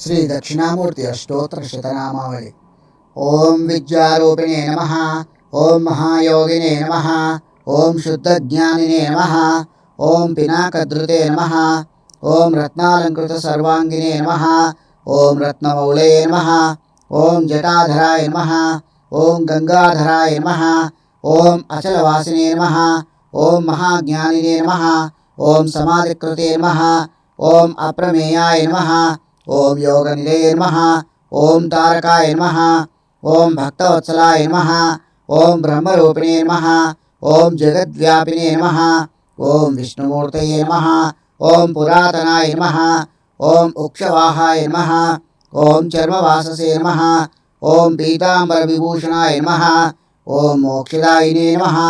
శ్రీ దక్షిణామూర్తి అష్టోత్తర శతనామావళి ఓం విద్యారూపిణే నమ ఓం మహాయోగినే నమ ఓం శుద్ధజ్ఞానినే నమ ఓం పినాకధృతే నమ ఓం రత్నాలంకృత సర్వాంగినే నమ ఓం రత్నమౌళే నమ ఓం జటాధరాయ నమ ఓం గంగాధరాయ నమ ఓం అచలవాసినే నమ ఓం మహాజ్ఞానినే నమ ఓం సమాధికృతే నమ ఓం అప్రమేయాయ నమ ओम योग नम ॐ तारकाय नम ओं भक्तवत्सलाय नम ॐ ब्रह्मरूपिणे नम ॐ जगद्व्यापिने नम ॐ विष्णुमूर्त नम ॐ पुरातनाय नम ॐ उक्षवाहाय नम ओं चर्मवाससे नमः पीतांबर विभूषणाय नम ॐ मोक्षदाय नम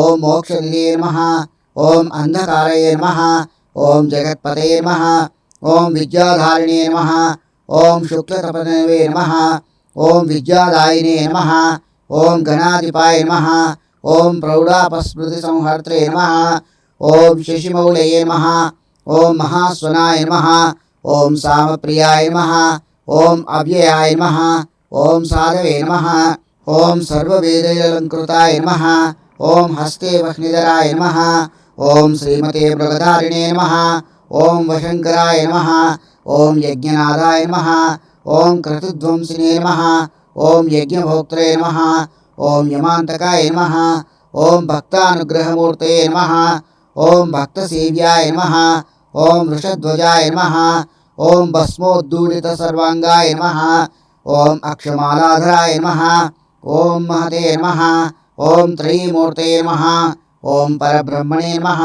ॐ मोक्षदिने नम ॐ अन्धकाराय नम ॐ जगत्पते नमः ओम विद्याधारिणे नम ओम शुक्लपन नम ओम विद्यादायिने नमः ओम गणाधिपाय ओं ओम प्रौढापस्मृतिसंहर्त्रे नम ओम शशिमौल नम ओम महास्वनाय ओं ओम सामप्रियाय नम ओम अव्ययाय नम ओम साधवे नम ओम सर्ववेदैरलङ्कृताय नम ओम हस्ते वह्निधराय नम ओम श्रीमते मृगधारिणे नम ॐ वशंकराय नमः ॐ यज्ञनादाय नमः ॐ क्रतुध्वंसिने नमः ॐ यज्ञभोक्त्रे नमः ॐ यमान्तकाय नमः ॐ भक्तानुग्रहमूर्तये नमः ॐ भक्तसेव्याय नमः ॐ वृषध्वजाय नमः ॐ भस्मोद्दूलितसर्वाङ्गाय नमः ॐ अक्षमालाधराय नमः ॐ महते नमः ॐ त्रयीमूर्तये नमः ॐ परब्रह्मणे नमः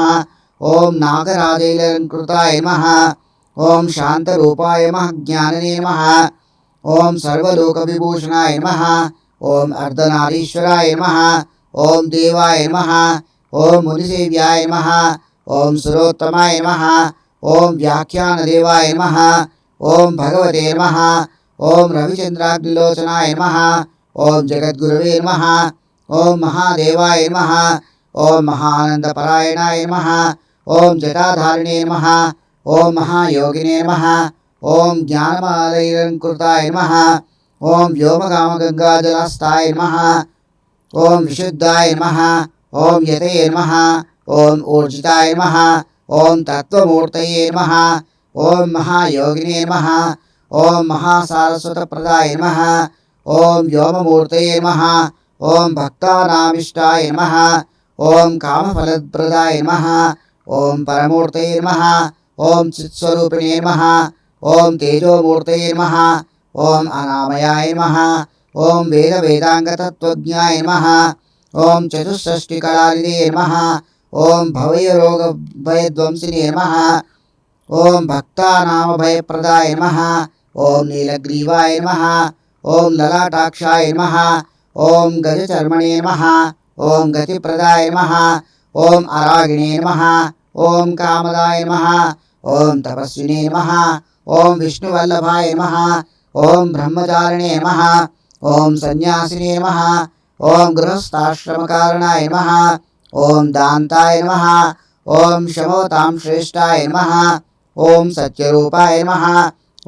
ओम नागराजलंकृताय नम नमः ॐ नम ज्ञान नम नमः सर्वोक सर्वलोकविभूषणाय नम ॐ अर्धनारीश्वराय नम ॐ देवाय नम ॐ मुनिसेव्याय नम ॐ सुरोत्तमाय ओं व्याख्यान देवाय नम ओं भगवते नम ओं रविचंद्राग्निलोचनाय नम ओं जगद्गुरवे नम ओं महादेवाय नहा ओं महानंदपरायणाय नम ఓం జటాధారిణే నమ ఓం మహాయోగినే నమ ఓం జ్ఞానమాలైలంకృతాయ నమ ఓం వ్యోమగామగంగాజలస్థాయ నమ ఓం విశుద్ధాయ నమ ఓం యతయే నమ ఓం ఊర్జితాయ నమ ఓం తత్వమూర్తయే నమ ఓం మహాయోగినే నమ ఓం మహాసారస్వతప్రదాయ నమ ఓం వ్యోమమూర్తయే నమ ఓం భక్తానామిష్టాయ నమ ఓం కామఫలప్రదాయ నమ ॐ परमूर्तये नमः ओं चित्स्वरूपिणे नमः ओं तेजोमूर्तये नमः ओं अनामयाय नमः ॐ वेदवेदाङ्गतत्त्वज्ञाय नमः ॐ ओं नमः ॐ भवयरोगभयध्वंसिने नमः ॐ भक्तानामभयप्रदाय नम ओं नीलग्रीवाय नम ओं ललाटाक्षाय नम ओं गजचर्मणे नमः ॐ गतिप्रदाय ఓం అరాగిణే నమ ఓం కామదాయ నమ ఓం తపస్వినే నమ ఓం విష్ణువల్లభాయ నమ ఓం బ్రహ్మచారిణే నమ ఓం సన్యాసినే నమ ఓం గృహస్థాశ్రమకారణాయ నమ ఓం దాంతాయ నమ ఓం శమోతాం శ్రేష్టాయ నమ ఓం సత్యరూపాయ నమ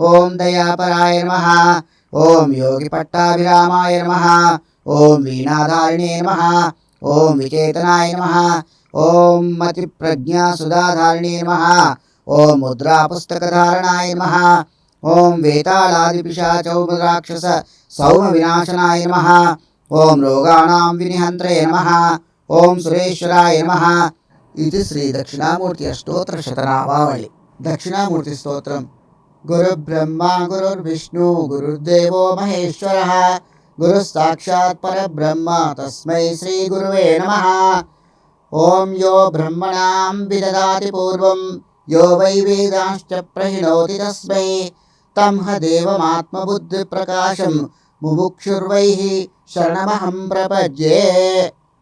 ఓం దయాపరాయ నమ ఓం యోగి పట్టాభిరామాయ నమ ఓం వీణాధారిణే నమ ఓం విచేతనాయ నమ. ఓం మతి ప్రజ్ఞా సుధాధారిణే నమ. ఓం ముద్రాపుస్తకధారణాయ నమ. ఓం వేతాళాదిపిశాచౌమరాక్షస సౌమ వినాశనాయ నమ. ఓం రోగాణాం వినిహంత్రయ నమ. ఓం సురేశ్వరాయ నమ. ఇది శ్రీ దక్షిణామూర్తి అష్టోత్తర శతనామావళి. దక్షిణామూర్తి స్తోత్రం. గురుబ్రహ్మ గురుర్విష్ణు గురుర్దేవో మహేశ్వర. గురు సాక్షాత్ పరబ్రహ్మ తస్మై శ్రీ గురువే నమ ఓం యో బ్రహ్మణాం విదదాతి పూర్వం యో వై వేదాంశ్చ ప్రహిణోతి తస్మై తం హ దేవమాత్మబుద్ధిప్రకాశం ముముక్షుర్వై శరణమహం ప్రపద్యే